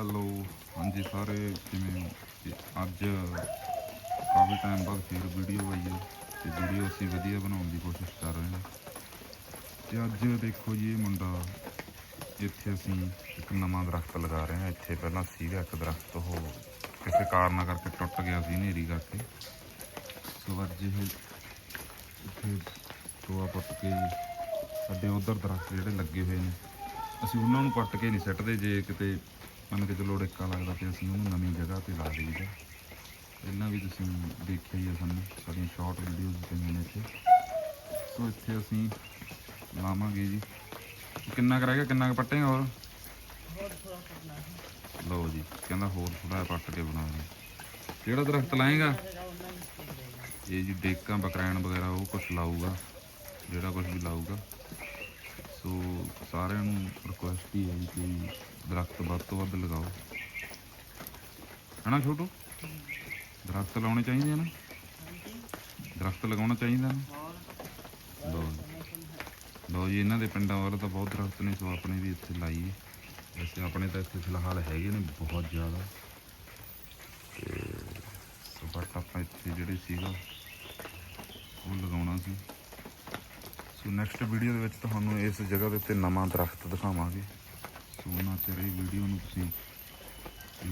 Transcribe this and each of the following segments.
Hello ਹਾਂਜੀ ਸਾਰੇ ਜਿਵੇਂ ਹੋ? ਅੱਜ ਕਾਫੀ ਟਾਈਮ ਬਾਅਦ ਫਿਰ ਵੀਡੀਓ ਆਈ ਹੈ ਤੇ ਵੀਡੀਓ ਅਸੀਂ ਵਧੀਆ ਬਣਾਉਣ ਦੀ ਕੋਸ਼ਿਸ਼ ਕਰ ਰਹੇ ਹਾਂ ਤੇ ਅੱਜ ਦੇਖੋ ਜੀ ਇਹ ਮੁੰਡਾ, ਇੱਥੇ ਅਸੀਂ ਇੱਕ ਨਵਾਂ ਦਰਖਤ ਲਗਾ ਰਹੇ ਹਾਂ ਇੱਥੇ ਪਹਿਲਾਂ ਸੀਗਾ ਇੱਕ ਦਰਖਤ, ਉਹ ਕਿਸੇ ਕਾਰਨ ਕਰਕੇ ਟੁੱਟ ਗਿਆ ਸੀ ਹਨੇਰੀ ਕਰਕੇ ਸੋ ਅੱਜ ਇਹ ਇੱਥੇ ਟੋਆ ਪੁੱਟ ਕੇ ਸਾਡੇ ਉਧਰ ਦਰਖਤ ਜਿਹੜੇ ਲੱਗੇ ਹੋਏ ਨੇ, ਅਸੀਂ ਉਹਨਾਂ ਨੂੰ ਪੱਟ ਕੇ ਨਹੀਂ ਸੱਟਦੇ ਜੇ ਕਿਤੇ ਮੰਨ ਕੇ ਚਲੋ ਡਿੱਕਾ ਲੱਗਦਾ ਤੇ ਅਸੀਂ ਉਹਨੂੰ ਨਵੀਂ ਜਗ੍ਹਾ ਤੇ ਲਾ ਦਈਦਾ ਇਹਨਾਂ ਵੀ ਤੁਸੀਂ ਦੇਖਿਆ ਹੀ ਆ ਸਾਨੂੰ, ਸਾਡੀਆਂ ਸ਼ਾਰਟ ਵੀਡੀਓਜ਼ ਪਈਆਂ ਨੇ ਇੱਥੇ। ਸੋ ਇੱਥੇ ਅਸੀਂ ਲਾਵਾਂਗੇ ਜੀ। ਕਿੰਨਾ ਕੁ ਕਿੰਨਾ ਕੁ ਪੱਟੇਗਾ ਹੋਰ? ਲਓ ਜੀ, ਕਹਿੰਦਾ ਹੋਰ ਥੋੜਾ ਪੱਟ ਕੇ ਬਣਾਉਂਗੇ ਜਿਹੜਾ ਦਰਖਤ ਲਾਏਗਾ? ਇਹ ਜੀ ਡੇਕਾਂ, ਬਕਰੈਣ ਵਗੈਰਾ, ਉਹ ਕੁਝ ਲਾਊਗਾ। ਜਿਹੜਾ ਕੁਝ ਵੀ ਲਾਊਗਾ। ਸੋ ਸਾਰਿਆਂ ਨੂੰ ਰਿਕੁਐਸਟ ਹੀ ਦਰਖਤ ਵੱਧ ਤੋਂ ਵੱਧ ਲਗਾਓ। ਹਨਾ ਛੋਟੂ? ਦਰਖਤ ਲਾਉਣੇ ਚਾਹੀਦੇ ਨਾ? ਦਰਖਤ ਲਗਾਉਣਾ ਚਾਹੀਦਾ ਨਾ? ਲਓ ਜੀ। ਲਓ ਜੀ, ਇਹਨਾਂ ਦੇ ਪਿੰਡਾਂ ਵੱਲ ਤਾਂ ਬਹੁਤ ਦਰਖਤ ਨੇ, ਸੋ ਆਪਣੇ ਵੀ ਇੱਥੇ ਲਾਈਏ। ਵੈਸੇ ਆਪਣੇ ਤਾਂ ਇੱਥੇ ਫਿਲਹਾਲ ਹੈਗੇ ਨੇ ਬਹੁਤ ਜ਼ਿਆਦਾ। ਤੇ ਸੋ ਬਟ ਆਪਾਂ ਇੱਥੇ ਜਿਹੜੇ ਸੀਗਾ, ਉਹ ਲਗਾਉਣਾ ਸੀ। ਸੋ ਨੈਕਸਟ ਵੀਡੀਓ ਦੇ ਵਿੱਚ ਤੁਹਾਨੂੰ ਇਸ ਜਗ੍ਹਾ ਦੇ ਉੱਤੇ ਨਵਾਂ ਦਰਖਤ ਦਿਖਾਵਾਂਗੇ। ਸੋ ਨਾ ਵੀਡੀਓ ਨੂੰ ਤੁਸੀਂ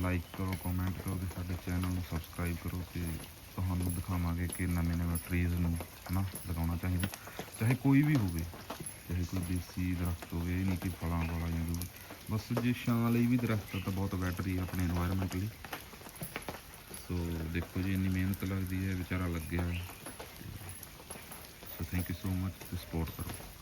ਲਾਈਕ ਕਰੋ ਕਮੈਂਟ ਕਰੋ ਤੇ ਸਾਡੇ ਚੈਨਲ ਨੂੰ ਸਬਸਕ੍ਰਾਈਬ ਕਰੋ ਤੇ ਤੁਹਾਨੂੰ ਦਿਖਾਵਾਂਗੇ ਕਿ ਨਵੇਂ ਨਵੇਂ ਟ੍ਰੀਜ਼ ਨੂੰ ਹਨਾ ਲਗਾਉਣਾ ਚਾਹੀਦਾ। ਚਾਹੇ ਕੋਈ ਵੀ ਹੋਵੇ, ਚਾਹੇ ਕੋਈ ਦੇਸੀ ਦਰਖਤ ਹੋਵੇ ਨਹੀਂ ਕਿ ਫਲਾਂ ਵਾਲਾ ਜਾਂ ਹੋਵੇ ਬਸ ਜੇ ਛਾਂ ਲਈ ਵੀ ਦਰਖਤ ਤਾਂ ਬਹੁਤ ਬੈਟਰੀ ਹੈ ਆਪਣੇ এনवायरमेंट ਲਈ। ਸੋ ਦੇਖੋ ਜੀ, ਇੰਨੀ ਮਿਹਨਤ ਲੱਗਦੀ ਹੈ, ਵਿਚਾਰਾ ਲੱਗਿਆ ਸੋ ਥੈਂਕ ਯੂ ਸੋ ਮੱਚ ਤੇ ਸਪੋਰਟ ਕਰੋ।